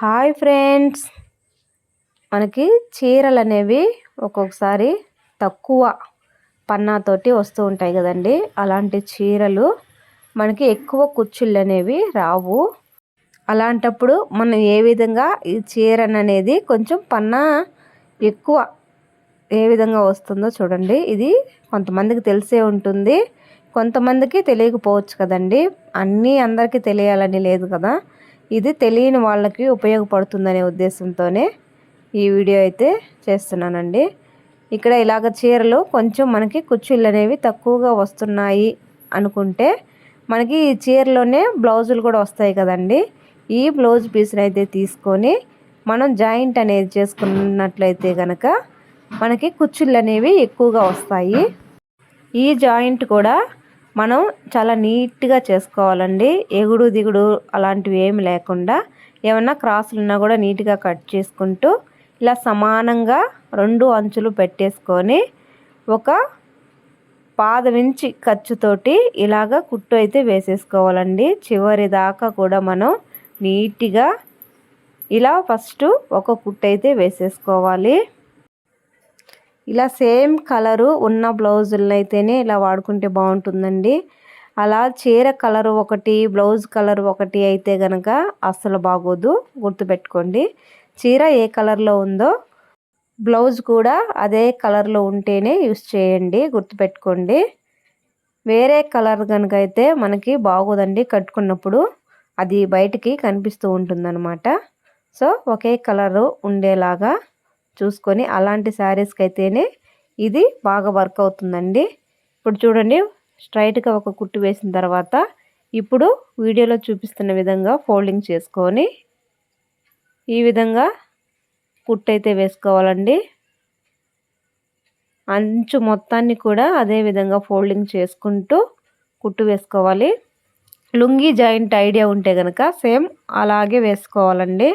Hi friends. మనకి చీరలు అనేవి ఒక్కొక్కసారి తక్కువ పన్నాతోటి వస్తూ ఉంటాయి కదండి. అలాంటి చీరలు మనకి ఎక్కువ కుచ్చుళ్ళు అనేవి రావు. అలాంటప్పుడు మనం ఏ విధంగా ఈ చీరను అనేది కొంచెం పన్నా ఎక్కువ ఏ విధంగా వస్తుందో చూడండి. ఇది కొంతమందికి తెలిసే ఉంటుంది. కొంతమందికి తెలియకపోవచ్చు కదండి. అన్నీ అందరికీ తెలియాలని లేదు కదా. ఇది తెలియని వాళ్ళకి ఉపయోగపడుతుందనే ఉద్దేశంతోనే ఈ వీడియో అయితే చేస్తున్నానండి. ఇక్కడ ఇలాగ చీరలు కొంచెం మనకి కుర్చీలు అనేవి తక్కువగా వస్తున్నాయి అనుకుంటే మనకి ఈ చీరలోనే బ్లౌజులు కూడా వస్తాయి కదండి. ఈ బ్లౌజ్ పీస్ని అయితే తీసుకొని మనం జాయింట్ అనేది చేసుకున్నట్లయితే కనుక మనకి కుర్చీలు అనేవి ఎక్కువగా వస్తాయి. ఈ జాయింట్ కూడా మనం చాలా నీట్గా చేసుకోవాలండి. ఎగుడు దిగుడు అలాంటివి ఏమి లేకుండా ఏమన్నా క్రాసులు ఉన్నా కూడా నీట్గా కట్ చేసుకుంటూ ఇలా సమానంగా రెండు అంచులు పెట్టేసుకొని ఒక పాదమించి ఖర్చుతోటి ఇలాగ కుట్టు అయితే వేసేసుకోవాలండి. చివరి దాకా కూడా మనం నీట్గా ఇలా ఫస్ట్ ఒక కుట్టు అయితే వేసేసుకోవాలి. ఇలా సేమ్ కలరు ఉన్న బ్లౌజులను అయితేనే ఇలా వాడుకుంటే బాగుంటుందండి. అలా చీర కలర్ ఒకటి బ్లౌజ్ కలర్ ఒకటి అయితే కనుక అస్సలు బాగోదు. గుర్తుపెట్టుకోండి. చీర ఏ కలర్లో ఉందో బ్లౌజ్ కూడా అదే కలర్లో ఉంటేనే యూస్ చేయండి. గుర్తుపెట్టుకోండి. వేరే కలర్ కనుక అయితే మనకి బాగోదండి కట్టుకున్నప్పుడు. అది బయటికి కనిపిస్తూ ఉంటుందన్నమాట. సో ఒకే కలరు ఉండేలాగా చూసుకొని అలాంటి శారీస్కి అయితేనే ఇది బాగా వర్క్ అవుతుందండి. ఇప్పుడు చూడండి స్ట్రైట్గా ఒక కుట్టు వేసిన తర్వాత ఇప్పుడు వీడియోలో చూపిస్తున్న విధంగా ఫోల్డింగ్ చేసుకొని ఈ విధంగా కుట్టు అయితే వేసుకోవాలండి. అంచు మొత్తాన్ని కూడా అదే విధంగా ఫోల్డింగ్ చేసుకుంటూ కుట్టు వేసుకోవాలి. లుంగీ జాయింట్ ఐడియా ఉంటే కనుక సేమ్ అలాగే వేసుకోవాలండి.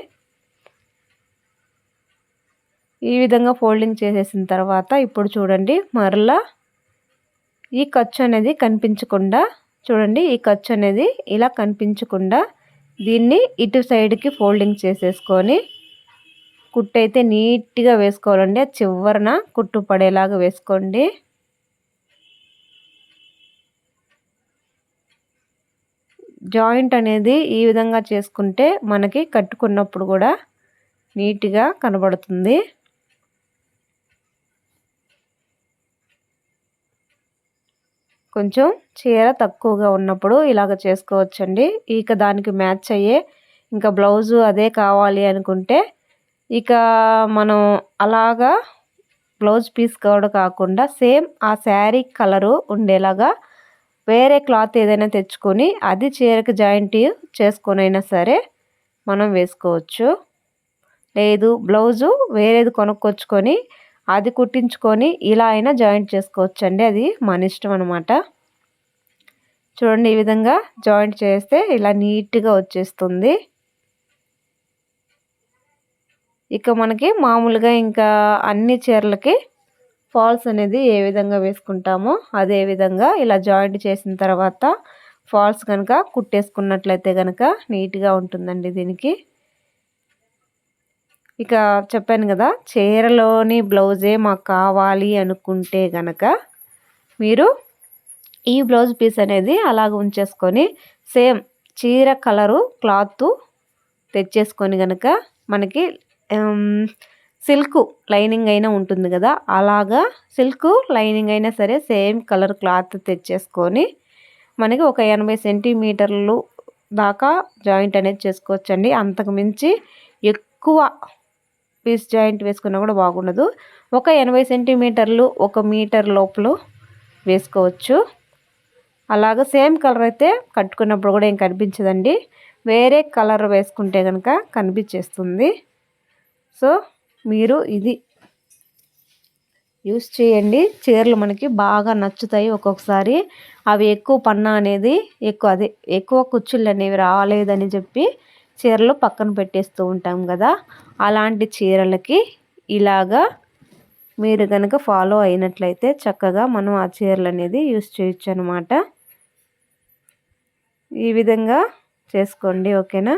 ఈ విధంగా ఫోల్డింగ్ చేసేసిన తర్వాత ఇప్పుడు చూడండి మరలా ఈ ఖర్చు అనేది కనిపించకుండా చూడండి ఈ ఖర్చు అనేది ఇలా కనిపించకుండా దీన్ని ఇటు సైడ్కి ఫోల్డింగ్ చేసేసుకొని కుట్టు అయితే నీట్గా వేసుకోవాలండి. చివరన కుట్టు పడేలాగా వేసుకోండి. జాయింట్ అనేది ఈ విధంగా చేసుకుంటే మనకి కట్టుకున్నప్పుడు కూడా నీట్గా కనబడుతుంది. కొంచెం చీర తక్కువగా ఉన్నప్పుడు ఇలాగ చేసుకోవచ్చండి. ఇక దానికి మ్యాచ్ అయ్యే ఇంకా బ్లౌజు అదే కావాలి అనుకుంటే ఇక మనం అలాగా బ్లౌజ్ పీస్ కూడా కాకుండా సేమ్ ఆ శారీ కలరు ఉండేలాగా వేరే క్లాత్ ఏదైనా తెచ్చుకొని అది చీరకు జాయింట్ చేసుకొనైనా సరే మనం వేసుకోవచ్చు. లేదు బ్లౌజు వేరేది కొనుక్కొచ్చుకొని అది కుట్టించుకొని ఇలా అయినా జాయింట్ చేసుకోవచ్చండి. అది మన ఇష్టం అనమాట చూడండి ఈ విధంగా జాయింట్ చేస్తే ఇలా నీట్గా వచ్చేస్తుంది. ఇక మనకి మామూలుగా ఇంకా అన్ని చీరలకి ఫాల్స్ అనేది ఏ విధంగా వేసుకుంటామో అదే విధంగా ఇలా జాయింట్ చేసిన తర్వాత ఫాల్స్ కనుక కుట్టేసుకున్నట్లయితే కనుక నీట్గా ఉంటుందండి దీనికి. ఇక చెప్పాను కదా చీరలోని బ్లౌజే మాకు కావాలి అనుకుంటే గనక మీరు ఈ బ్లౌజ్ పీస్ అనేది అలాగ ఉంచేసుకొని సేమ్ చీర కలరు క్లాత్ తెచ్చేసుకొని కనుక మనకి సిల్క్ లైనింగ్ అయినా ఉంటుంది కదా అలాగా సిల్క్ లైనింగ్ అయినా సరే సేమ్ కలర్ క్లాత్ తెచ్చేసుకొని మనకి ఒక ఎనభై సెంటీమీటర్లు దాకా జాయింట్ అనేది చేసుకోవచ్చండి. అంతకు మించి ఎక్కువ పీస్ జాయింట్ వేసుకున్నా కూడా బాగుండదు. ఒక ఎనభై సెంటీమీటర్లు ఒక మీటర్ లోపల వేసుకోవచ్చు. అలాగ సేమ్ కలర్ అయితే కట్టుకున్నప్పుడు కూడా ఏం కనిపించదండి. వేరే కలర్ వేసుకుంటే కనుక కనిపించేస్తుంది. సో మీరు ఇది యూస్ చేయండి. చీరలు మనకి బాగా నచ్చుతాయి ఒక్కొక్కసారి. అవి ఎక్కువ పన్నా అనేది ఎక్కువ అదే ఎక్కువ కుచ్చుళ్ళు అనేవి రాలేదని చెప్పి చీరలు పక్కన పెట్టేస్తూ ఉంటాం కదా అలాంటి చీరలకి ఇలాగా మీరు కనుక ఫాలో అయినట్లయితే చక్కగా మనం ఆ చీరలు అనేది యూస్ చేయొచ్చు అనమాట ఈ విధంగా చేసుకోండి ఓకేనా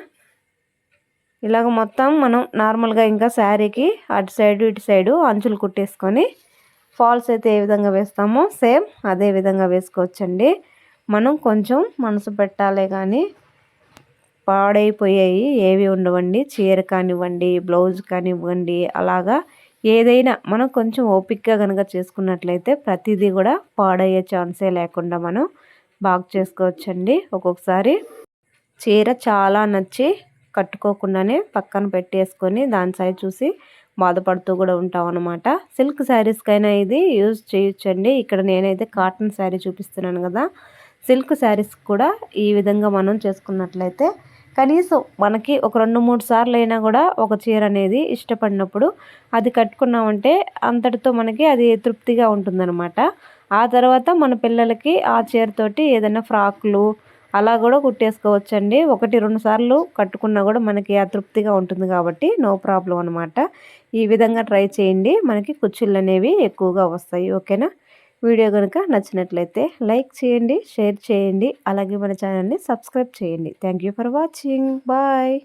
ఇలాగ మొత్తం మనం నార్మల్గా ఇంకా శారీకి అటు సైడు ఇటు సైడు అంచులు కుట్టేసుకొని ఫాల్స్ అయితే ఏ విధంగా వేస్తామో సేమ్ అదే విధంగా వేసుకోవచ్చండి. మనం కొంచెం మనసు పెట్టాలే కానీ పాడైపోయాయి. ఏవి ఉండవండి. చీర కానివ్వండి బ్లౌజ్ కానివ్వండి అలాగా ఏదైనా మనం కొంచెం ఓపిక్గా కనుక చేసుకున్నట్లయితే ప్రతిదీ కూడా పాడయ్యే ఛాన్సే లేకుండా మనం బాగా చేసుకోవచ్చండి. ఒక్కొక్కసారి చీర చాలా నచ్చి కట్టుకోకుండానే పక్కన పెట్టేసుకొని దాని సైజ్ చూసి బాధపడుతూ కూడా ఉంటాం అనమాట సిల్క్ శారీస్కైనా ఇది యూజ్ చేయొచ్చండి. ఇక్కడ నేనైతే కాటన్ శారీ చూపిస్తున్నాను కదా. సిల్క్ శారీస్ కూడా ఈ విధంగా మనం చేసుకున్నట్లయితే కనీసం మనకి ఒక రెండు మూడు సార్లు అయినా కూడా ఒక చీర అనేది ఇష్టపడినప్పుడు అది కట్టుకున్నామంటే అంతటితో మనకి అది తృప్తిగా ఉంటుందన్నమాట. ఆ తర్వాత మన పిల్లలకి ఆ చీరతోటి ఏదైనా ఫ్రాక్లు అలా కూడా కుట్టేసుకోవచ్చండి. ఒకటి రెండు సార్లు కట్టుకున్నా కూడా మనకి అతృప్తిగా ఉంటుంది కాబట్టి నో ప్రాబ్లం అనమాట ఈ విధంగా ట్రై చేయండి. మనకి కుచ్చుళ్ళు అనేవి ఎక్కువగా వస్తాయి. ఓకేనా? వీడియో కనుక నచ్చినట్లయితే లైక్ చేయండి షేర్ చేయండి అలాగే మన ఛానల్ని సబ్స్క్రైబ్ చేయండి. Thank for watching. బాయ్.